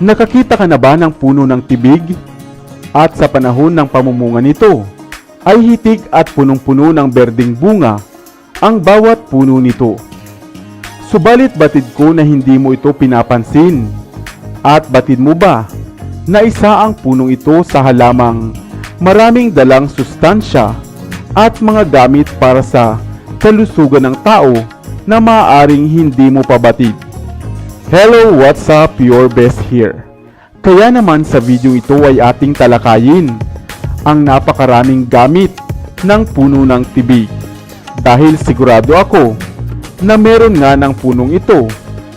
Nakakita ka na ba ng puno ng tibig? At sa panahon ng pamumunga nito, ay hitik at punong-puno ng berding bunga ang bawat puno nito. Subalit batid ko na hindi mo ito pinapansin. At batid mo ba na isa ang punong ito sa halamang maraming dalang sustansya at mga gamit para sa kalusugan ng tao na maaaring hindi mo pabatid. Hello, what's up? Your best here. Kaya naman sa video ito ay ating talakayin ang napakaraming gamit ng puno ng tibig. Dahil sigurado ako na meron nga ng punong ito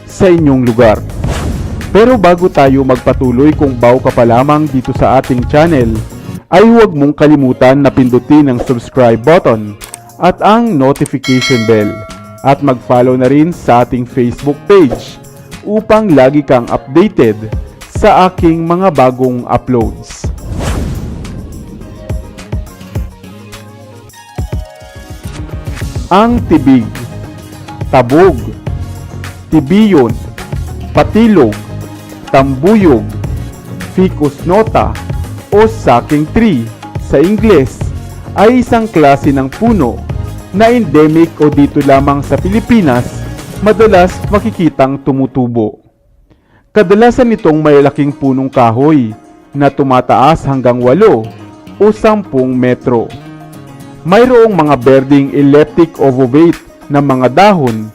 sa inyong lugar. Pero bago tayo magpatuloy kung bago ka pa lamang dito sa ating channel, ay huwag mong kalimutan na pindutin ang subscribe button at ang notification bell at mag-follow na rin sa ating Facebook page upang lagi kang updated sa aking mga bagong uploads. Ang tibig, tabog, tibiyon, patilog, tambuyog, ficus nota o sucking tree sa Ingles ay isang klase ng puno na endemic o dito lamang sa Pilipinas madalas makikitang tumutubo. Kadalasan itong malalaking punong kahoy na tumataas hanggang 8 o 10 metro. Mayroong mga berding elliptic ovovate na mga dahon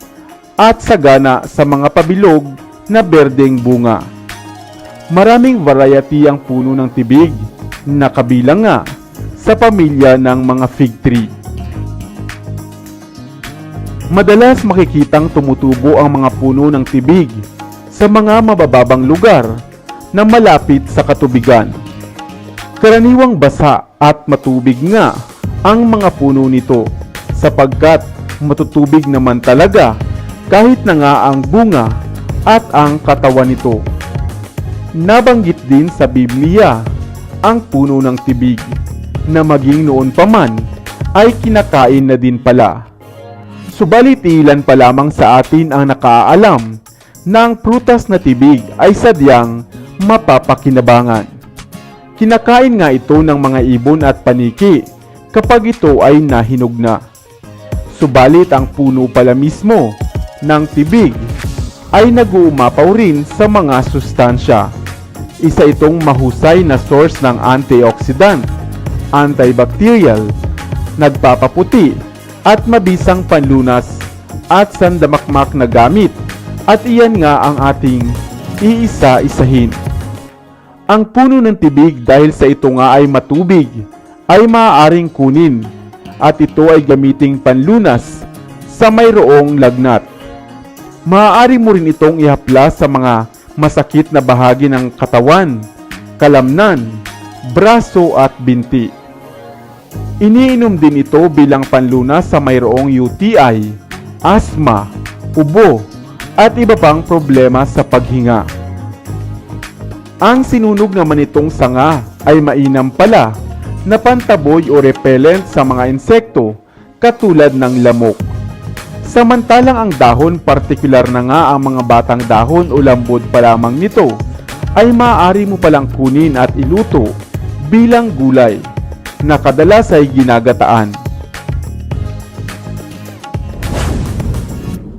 at sagana sa mga pabilog na berdeng bunga. Maraming variety ang puno ng tibig na kabilang nga sa pamilya ng mga fig tree. Madalas makikitang tumutubo ang mga puno ng tibig sa mga mabababang lugar na malapit sa katubigan. Karaniwang basa at matubig nga ang mga puno nito sapagkat matutubig naman talaga kahit na nga ang bunga at ang katawan nito. Nabanggit din sa Biblia ang puno ng tibig na maging noon pa man ay kinakain na din pala. Subalit ilan pa lamang sa atin ang nakaalam na ang prutas na tibig ay sadyang mapapakinabangan. Kinakain nga ito ng mga ibon at paniki kapag ito ay nahinog na. Subalit ang puno pala mismo ng tibig ay nag-uumapaw rin sa mga sustansya. Isa itong mahusay na source ng antioxidant, antibacterial, nagpapaputi at mabisang panlunas at sandamakmak na gamit at iyan nga ang ating iisa-isahin. Ang puno ng tibig dahil sa ito nga ay matubig ay maaaring kunin at ito ay gamiting panlunas sa mayroong lagnat. Maaari mo rin itong ihaplas sa mga masakit na bahagi ng katawan, kalamnan, braso at binti. Iniinom din ito bilang panlunas sa mayroong UTI, asthma, ubo, at iba pang problema sa paghinga. Ang sinunog naman itong sanga ay mainam pala na pantaboy o repellent sa mga insekto katulad ng lamok. Samantalang ang dahon, partikular na nga ang mga batang dahon o lambod pa lamang nito, ay maaari mo palang kunin at iluto bilang gulay na kadalas ay ginagataan.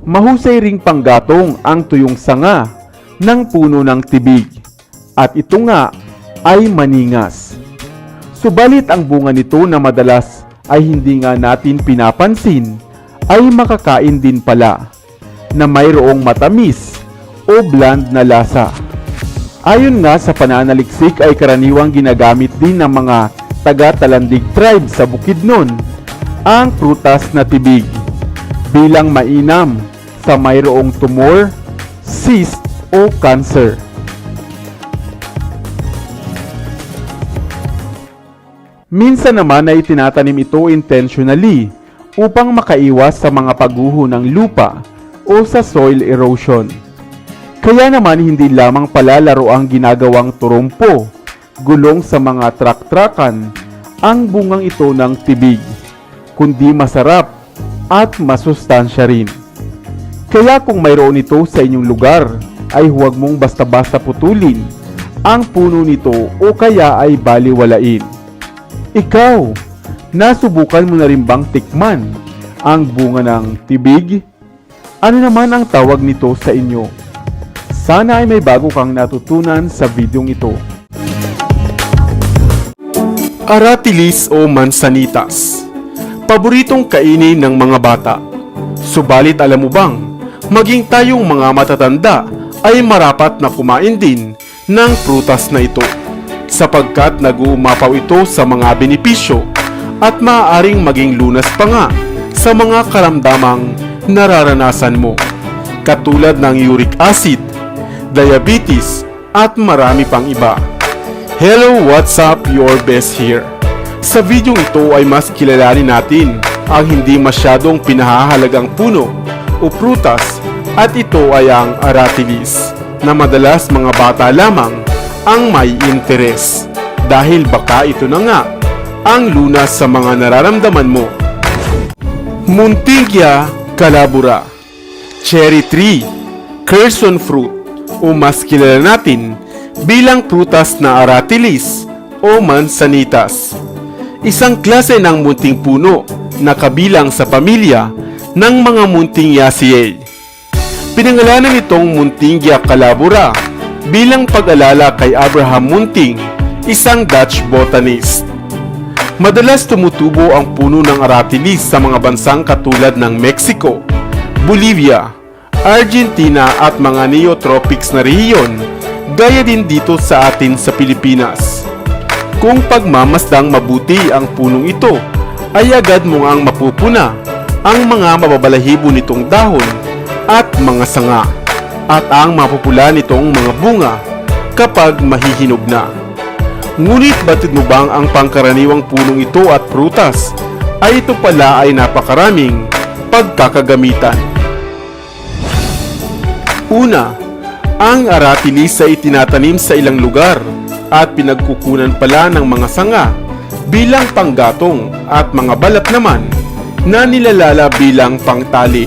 Mahusay ring panggatong ang tuyong sanga ng puno ng tibig at ito nga ay maningas. Subalit ang bunga nito na madalas ay hindi nga natin pinapansin ay makakain din pala na mayroong matamis o bland na lasa. Ayon nga sa pananaliksik ay karaniwang ginagamit din ng mga taga-talandig tribe sa Bukidnon ang prutas na tibig bilang mainam sa mayroong tumor, cyst o cancer. Minsan naman ay tinatanim ito intentionally upang makaiwas sa mga paguho ng lupa o sa soil erosion. Kaya naman hindi lamang pala laro ang ginagawang turumpo, gulong sa mga trak-trakan, ang bungang ito ng tibig, kundi masarap at masustansya rin. Kaya kung mayroon ito sa inyong lugar, ay huwag mong basta-basta putulin ang puno nito o kaya ay baliwalain. Ikaw, nasubukan mo na rin bang tikman ang bunga ng tibig? Ano naman ang tawag nito sa inyo? Sana ay may bago kang natutunan sa videong ito. Aratilis o mansanitas. Paboritong kainin ng mga bata. Subalit alam mo bang, maging tayong mga matatanda ay marapat na kumain din ng prutas na ito sapagkat nag-uumapaw ito sa mga benepisyo at maaaring maging lunas pa nga sa mga karamdamang nararanasan mo katulad ng uric acid, diabetes at marami pang iba. Hello, what's up? Your best here. Sa video ito ay mas kilalanin natin ang hindi masyadong pinahahalagang puno o prutas at ito ay ang aratilis na madalas mga bata lamang ang may interes dahil baka ito na nga ang lunas sa mga nararamdaman mo. Muntigia calabura Cherry tree, Curson fruit o mas kilala natin bilang prutas na aratilis o mansanitas. Isang klase ng munting puno na kabilang sa pamilya ng mga munting Yaceae. Pinangalanan itong Muntingia calabura bilang pag-alala kay Abraham Munting, isang Dutch botanist. Madalas tumutubo ang puno ng aratilis sa mga bansang katulad ng Mexico, Bolivia, Argentina at mga neotropics na rehiyon, gaya din dito sa atin sa Pilipinas. Kung pagmamasdang mabuti ang punong ito, ay agad mo ang mapupuna ang mga mababalahibo nitong dahon at mga sanga at ang mapupula nitong mga bunga kapag mahihinog na. Ngunit batid mo bang ang pangkaraniwang punong ito at prutas ay ito pala ay napakaraming pagkakagamitan. Una, ang aratilis ay itinatanim sa ilang lugar at pinagkukunan pala ng mga sanga bilang panggatong at mga balat naman na nilalala bilang pangtali.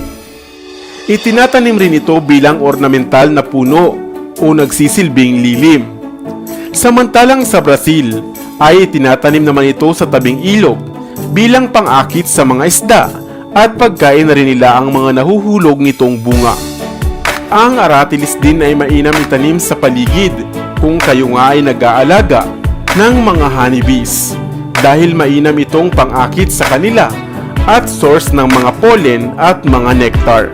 Itinatanim rin ito bilang ornamental na puno o nagsisilbing lilim. Samantalang sa Brazil ay itinatanim naman ito sa tabing ilog bilang pangakit sa mga isda at pagkain na rin nila ang mga nahuhulog nitong bunga. Ang aratilis din ay mainam itanim sa paligid kung kayo nga ay nag-aalaga ng mga honeybees dahil mainam itong pangakit sa kanila at source ng mga pollen at mga nectar.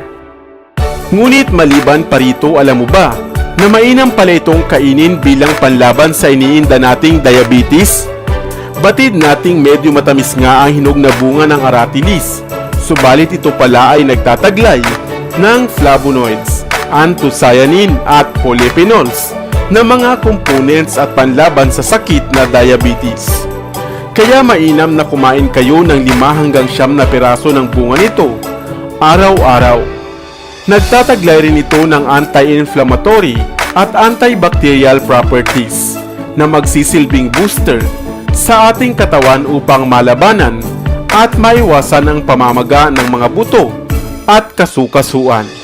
Ngunit maliban pa rito alam mo ba na mainam pala itong kainin bilang panlaban sa iniinda nating diabetes? Batid nating medyo matamis nga ang hinog na bunga ng aratilis, subalit ito pala ay nagtataglay ng flavonoids, anthocyanin at polyphenols na mga components at panlaban sa sakit na diabetes. Kaya mainam na kumain kayo ng 5 hanggang 9 na piraso ng bunga nito araw-araw. Nagtataglay rin ito ng anti-inflammatory at antibacterial properties na magsisilbing booster sa ating katawan upang malabanan at maiwasan ang pamamaga ng mga buto at kasukasuan.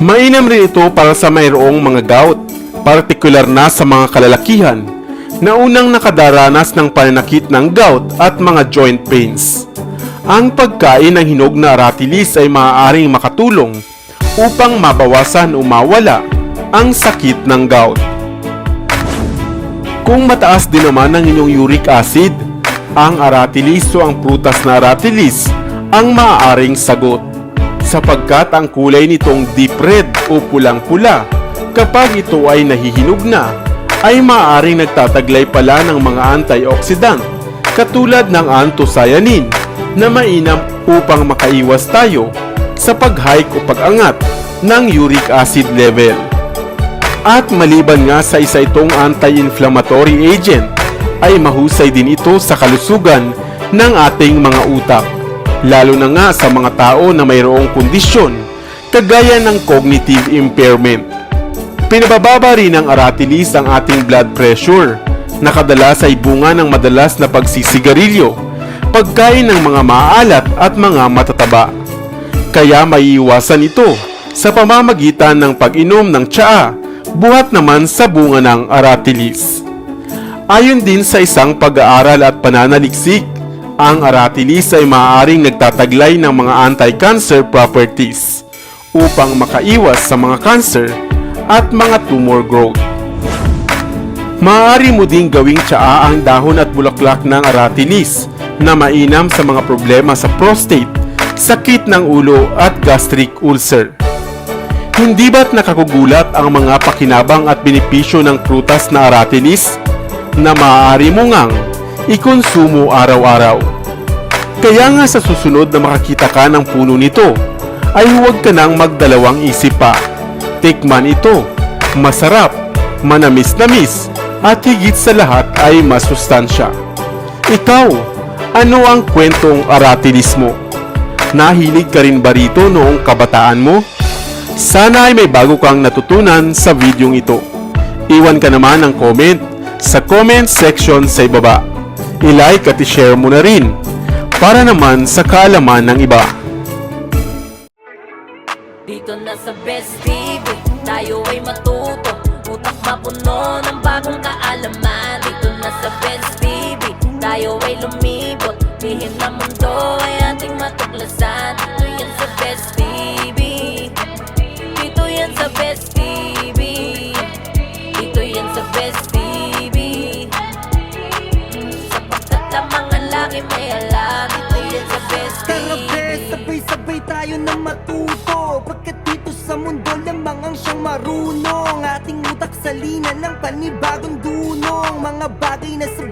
Mainam rin ito para sa mayroong mga gout, partikular na sa mga kalalakihan na unang nakadaranas ng pananakit ng gout at mga joint pains. Ang pagkain ng hinog na aratilis ay maaaring makatulong upang mabawasan o mawala ang sakit ng gout. Kung mataas din naman ang inyong uric acid, ang aratilis o ang prutas na aratilis ang maaaring sagot sapagkat ang kulay nitong deep red o pulang-pula kapag ito ay nahihinog na ay maaaring nagtataglay pala ng mga antioxidant katulad ng anthocyanin na mainam upang makaiwas tayo sa pag-hike o pag-angat ng uric acid level. At maliban nga sa isa itong anti-inflammatory agent, ay mahusay din ito sa kalusugan ng ating mga utak. Lalo na nga sa mga tao na mayroong kondisyon, kagaya ng cognitive impairment. Pinabababa rin ng aratilis ang ating blood pressure, na kadalas ay bunga ng madalas na pagsisigarilyo, pagkain ng mga maalat at mga matataba. Kaya maiiwasan ito sa pamamagitan ng pag-inom ng tsaa buhat naman sa bunga ng aratilis. Ayon din sa isang pag-aaral at pananaliksik, ang aratilis ay maaaring nagtataglay ng mga anti-cancer properties upang makaiwas sa mga cancer at mga tumor growth. Maaari mo ding gawing tsaa ang dahon at bulaklak ng aratilis na mainam sa mga problema sa prostate, sakit ng ulo at gastric ulcer. Hindi ba't nakakugulat ang mga pakinabang at benepisyo ng prutas na aratilis na maaari mo ngang ikonsumo araw-araw? Kaya nga sa susunod na makakita ka ng puno nito, ay huwag ka nang magdalawang isip pa. Tikman ito, masarap, manamis-namis, at higit sa lahat ay masustansya. Ikaw, ano ang kwentong aratilis mo? Nahilig ka rin ba rito noong kabataan mo? Sana ay may bago kang natutunan sa videong ito. Iwan ka naman ng comment sa comment section sa ibaba. I-like at i-share mo na rin para naman sa kaalaman ng iba. Dito na sa Best TV Tayo ay matuto Utak mapuno ng bagong kaalaman Dito na sa Best TV Tayo ay lumibot marunong Ating utak salina ng panibagong dunong. Mga bagay na sa